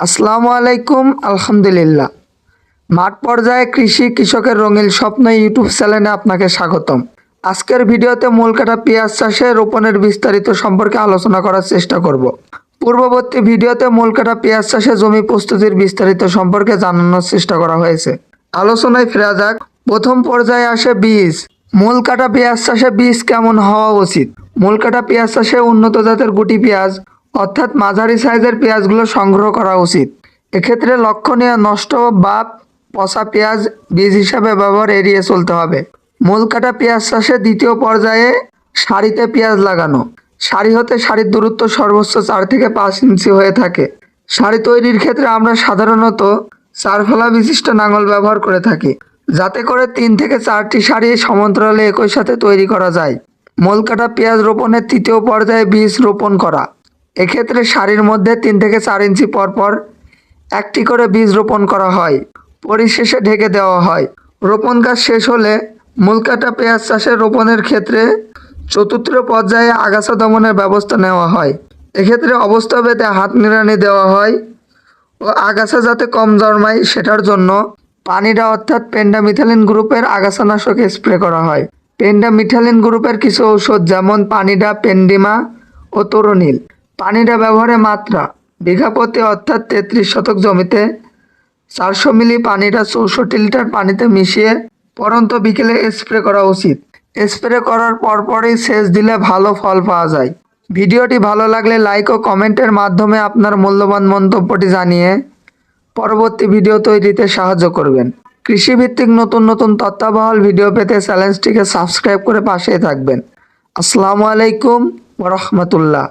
আসসালামু আলাইকুম, আলহামদুলিল্লাহ। মাঠ পর্যায়ে কৃষি কৃষকের রঙিন স্বপ্ন ইউটিউব চ্যানেলে আপনাকে স্বাগতম। আজকের ভিডিওতে মূল কাটা পেঁয়াজ চাষে রোপণের বিস্তারিত সম্পর্কে আলোচনা করার চেষ্টা করব। পূর্ববর্তী ভিডিওতে মূল কাটা পেঁয়াজ চাষে জমি প্রস্তুতির বিস্তারিত সম্পর্কে জানানোর চেষ্টা করা হয়েছে। আলোচনায় ফেরা যাক। প্রথম পর্যায়ে আসে বীজ। মূল কাটা পেঁয়াজ চাষে বীজ কেমন হওয়া উচিত? মূল কাটা পেঁয়াজ চাষে উন্নত জাতের গুটি পেঁয়াজ অর্থাৎ মাঝারি সাইজের পেঁয়াজগুলো সংগ্রহ করা উচিত। এক্ষেত্রে লক্ষণীয় নষ্ট বা পচা পেঁয়াজ, বীজ হিসাবে ব্যবহার এড়িয়ে চলতে হবে। মূল কাটা পেঁয়াজ চাষে দ্বিতীয় পর্যায়ে সারিতে পেঁয়াজ লাগানো। সারি হতে সারির দূরত্ব সর্বোচ্চ চার থেকে পাঁচ ইঞ্চি হয়ে থাকে। সারি তৈরির ক্ষেত্রে আমরা সাধারণত চার ফলা বিশিষ্ট নাঙল ব্যবহার করে থাকি, যাতে করে তিন থেকে চারটি সারি সমান্তরালে একই সাথে তৈরি করা যায়। মূল কাটা পেঁয়াজ রোপণের তৃতীয় পর্যায়ে বীজ রোপণ করা। এক্ষেত্রে সারির মধ্যে তিন থেকে চার ইঞ্চি পর পর একটি করে বীজ রোপণ করা হয়। পরিশেষে ঢেকে দেওয়া হয়। রোপণ কাজ শেষ হলে মূল কাটা পেঁয়াজ চাষের রোপণের ক্ষেত্রে চতুর্থ পর্যায়ে আগাছা দমনের ব্যবস্থা নেওয়া হয়। এক্ষেত্রে অবস্থা ভেদে হাত নিড়ানি দেওয়া হয় ও আগাছা যাতে কম জন্মায় সেটার জন্য পানিটা অর্থাৎ পেন্ডামিথালিন গ্রুপের আগাছানাশক স্প্রে করা হয়। পেন্ডামিথালিন গ্রুপের কিছু ঔষধ যেমন পানিডা, পেন্ডিমা ও তরুনীল পানিডা ব্যবহারের মাত্রা, বিঘা প্রতি অর্থাৎ তেত্রিশ শতক জমিতে চারশো মিলি পানিটা চৌষট্টি লিটার পানিতে মিশিয়ে পরন্ত বিকেলে স্প্রে করা উচিত। স্প্রে করার পরপরই সেচ দিলে ভালো ফল পাওয়া যায়। ভিডিওটি ভালো লাগলে লাইক ও কমেন্টের মাধ্যমে আপনার মূল্যবান মন্তব্যটি জানিয়ে পরবর্তী ভিডিও তৈরিতে সাহায্য করবেন। কৃষিভিত্তিক নতুন নতুন তত্ত্বাবহাল ভিডিও পেতে চ্যানেলটিকে সাবস্ক্রাইব করে পাশেই থাকবেন। আসসালামু আলাইকুম ওরহমতুল্লাহ